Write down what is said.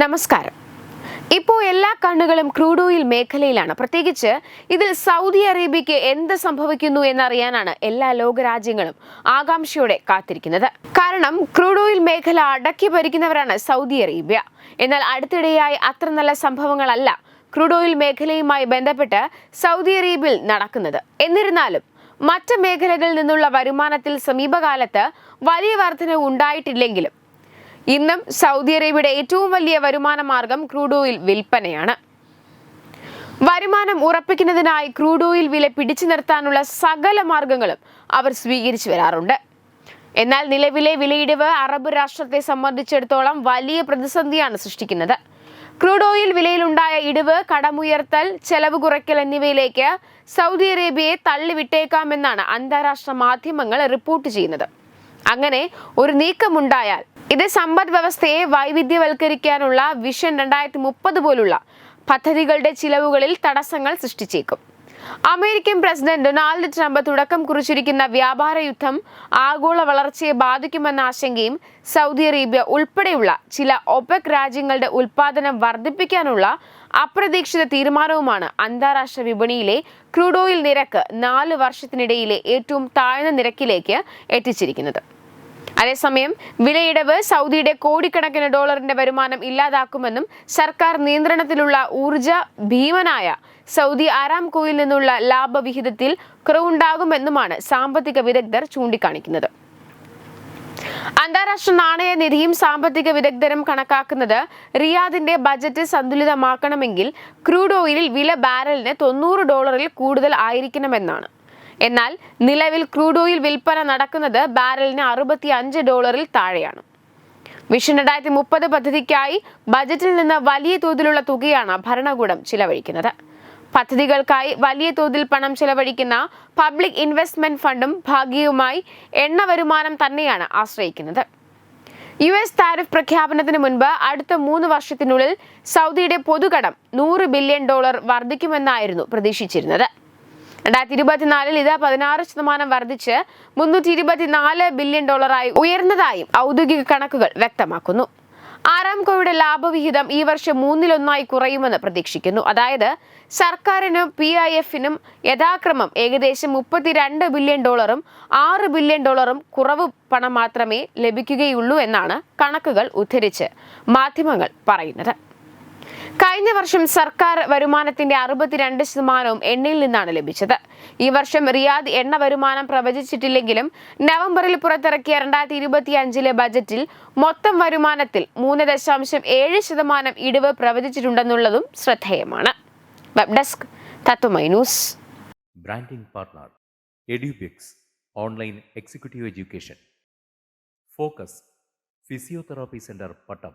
നമസ്കാരം. ഇപ്പോൾ എല്ലാ കണ്ണുകളും ക്രൂഡ് ഓയിൽ മേഖലയിലാണ്. പ്രത്യേകിച്ച് ഇതിൽ സൗദി അറേബ്യയ്ക്ക് എന്ത് സംഭവിക്കുന്നു എന്നറിയാനാണ് എല്ലാ ലോകരാജ്യങ്ങളും ആകാംക്ഷയോടെ കാത്തിരിക്കുന്നത്. കാരണം ക്രൂഡ് ഓയിൽ മേഖല അടക്കി ഭരിക്കുന്നവരാണ് സൗദി അറേബ്യ. എന്നാൽ അടുത്തിടെയായി അത്ര നല്ല സംഭവങ്ങളല്ല ക്രൂഡ് ഓയിൽ മേഖലയുമായി ബന്ധപ്പെട്ട് സൗദി അറേബ്യയിൽ നടക്കുന്നത്. എന്നിരുന്നാലും മറ്റ് മേഖലകളിൽ നിന്നുള്ള വരുമാനത്തിൽ സമീപകാലത്ത് വലിയ വർധന ഉണ്ടായിട്ടില്ലെങ്കിലും ഇന്നും സൗദി അറേബ്യയുടെ ഏറ്റവും വലിയ വരുമാന മാർഗം ക്രൂഡ് ഓയിൽ വിൽപ്പനയാണ്. വരുമാനം ഉറപ്പിക്കുന്നതിനായി ക്രൂഡ് ഓയിൽ വില പിടിച്ചു നിർത്താനുള്ള സകല മാർഗങ്ങളും അവർ സ്വീകരിച്ചു വരാറുണ്ട്. എന്നാൽ നിലവിലെ വിലയിടിവ് അറബ് രാഷ്ട്രത്തെ സംബന്ധിച്ചിടത്തോളം വലിയ പ്രതിസന്ധിയാണ് സൃഷ്ടിക്കുന്നത്. ക്രൂഡ് ഓയിൽ വിലയിലുണ്ടായ ഇടിവ് കടമുയർത്തൽ ചെലവ് കുറയ്ക്കൽ എന്നിവയിലേക്ക് സൗദി അറേബ്യയെ തള്ളിവിട്ടേക്കാമെന്നാണ് അന്താരാഷ്ട്ര മാധ്യമങ്ങൾ റിപ്പോർട്ട് ചെയ്യുന്നത്. അങ്ങനെ ഒരു നീക്കമുണ്ടായാൽ ഇത് സമ്പദ് വ്യവസ്ഥയെ വൈവിധ്യവൽക്കരിക്കാനുള്ള വിഷൻ രണ്ടായിരത്തി മുപ്പത് പോലുള്ള പദ്ധതികളുടെ ചിലവുകളിൽ തടസ്സങ്ങൾ സൃഷ്ടിച്ചേക്കും. അമേരിക്കൻ പ്രസിഡന്റ് ഡൊണാൾഡ് ട്രംപ് തുടക്കം കുറിച്ചിരിക്കുന്ന വ്യാപാര യുദ്ധം ആഗോള വളർച്ചയെ ബാധിക്കുമെന്ന ആശങ്കയും സൗദി അറേബ്യ ഉൾപ്പെടെയുള്ള ചില ഒപെക് രാജ്യങ്ങളുടെ ഉൽപാദനം വർദ്ധിപ്പിക്കാനുള്ള അപ്രതീക്ഷിത തീരുമാനവുമാണ് അന്താരാഷ്ട്ര വിപണിയിലെ ക്രൂഡ് ഓയിൽ നിരക്ക് നാല് വർഷത്തിനിടയിലെ ഏറ്റവും താഴ്ന്ന നിരക്കിലേക്ക് എത്തിച്ചിരിക്കുന്നത്. അതേസമയം വിലയിടവ് സൗദിയുടെ കോടിക്കണക്കിന് ഡോളറിന്റെ വരുമാനം ഇല്ലാതാക്കുമെന്നും സർക്കാർ നിയന്ത്രണത്തിലുള്ള ഊർജ ഭീമനായ സൗദി ആരാംകോയിൽ നിന്നുള്ള ലാഭവിഹിതത്തിൽ കുറവുണ്ടാകുമെന്നുമാണ് സാമ്പത്തിക വിദഗ്ധർ ചൂണ്ടിക്കാണിക്കുന്നത്. അന്താരാഷ്ട്ര നാണയ നിധിയും സാമ്പത്തിക വിദഗ്ധരും കണക്കാക്കുന്നത് റിയാദിന്റെ ബജറ്റ് സന്തുലിതമാക്കണമെങ്കിൽ ക്രൂഡ് ഓയിലിൽ വില ബാരലിന് തൊണ്ണൂറ് ഡോളറിൽ കൂടുതൽ ആയിരിക്കണമെന്നാണ്. എന്നാൽ നിലവിൽ ക്രൂഡ് ഓയിൽ വിൽപ്പന നടക്കുന്നത് ബാരലിന് അറുപത്തി അഞ്ച് ഡോളറിൽ താഴെയാണ്. വിഷൻ രണ്ടായിരത്തി മുപ്പത് പദ്ധതിക്കായി ബജറ്റിൽ നിന്ന് വലിയ തോതിലുള്ള തുകയാണ് ഭരണകൂടം ചിലവഴിക്കുന്നത്. പദ്ധതികൾക്കായി വലിയ തോതിൽ പണം ചെലവഴിക്കുന്ന പബ്ലിക് ഇൻവെസ്റ്റ്മെന്റ് ഫണ്ടും ഭാഗികവുമായി എണ്ണ വരുമാനം തന്നെയാണ് ആശ്രയിക്കുന്നത്. യു എസ് താരിഫ് പ്രഖ്യാപനത്തിന് മുൻപ് അടുത്ത മൂന്ന് വർഷത്തിനുള്ളിൽ സൗദിയുടെ പൊതുകടം നൂറ് ബില്യൺ ഡോളർ വർദ്ധിക്കുമെന്നായിരുന്നു പ്രതീക്ഷിച്ചിരുന്നത്. രണ്ടായിരത്തി ഇരുപത്തിനാലിൽ ഇത് പതിനാറ് ശതമാനം വർദ്ധിച്ച് മുന്നൂറ്റി ഇരുപത്തിനാല് ബില്യൺ ഡോളറായി ഉയർന്നതായും ഔദ്യോഗിക കണക്കുകൾ വ്യക്തമാക്കുന്നു. ആറാംകോയുടെ ലാഭവിഹിതം ഈ വർഷം മൂന്നിലൊന്നായി കുറയുമെന്ന് പ്രതീക്ഷിക്കുന്നു. അതായത് സർക്കാരിനും പി ഐ എഫിനും യഥാക്രമം ഏകദേശം മുപ്പത്തിരണ്ട് ബില്യൺ ഡോളറും ആറ് ബില്യൺ ഡോളറും കുറവ് പണം മാത്രമേ ലഭിക്കുകയുള്ളൂ എന്നാണ് കണക്കുകൾ ഉദ്ധരിച്ച് മാധ്യമങ്ങൾ പറയുന്നത്. കഴിഞ്ഞ വർഷം സർക്കാർ വരുമാനത്തിന്റെ അറുപത്തിരണ്ട് ശതമാനവും എണ്ണയിൽ നിന്നാണ് ലഭിച്ചത്. ഈ വർഷം റിയാദ് എണ്ണ വരുമാനം പ്രവചിച്ചിട്ടില്ലെങ്കിലും നവംബറിൽ പുറത്തിറക്കിയ രണ്ടായിരത്തി ഇരുപത്തി അഞ്ചിലെ ബജറ്റിൽ മൊത്തം വരുമാനത്തിൽ മൂന്ന് ദശാംശം ഏഴ് ശതമാനം ഇടിവ് പ്രവചിച്ചിട്ടുണ്ടെന്നുള്ളതും ശ്രദ്ധേയമാണ്. Web desk news. Branding partner Edubix online executive education. Focus physiotherapy centre Pattom.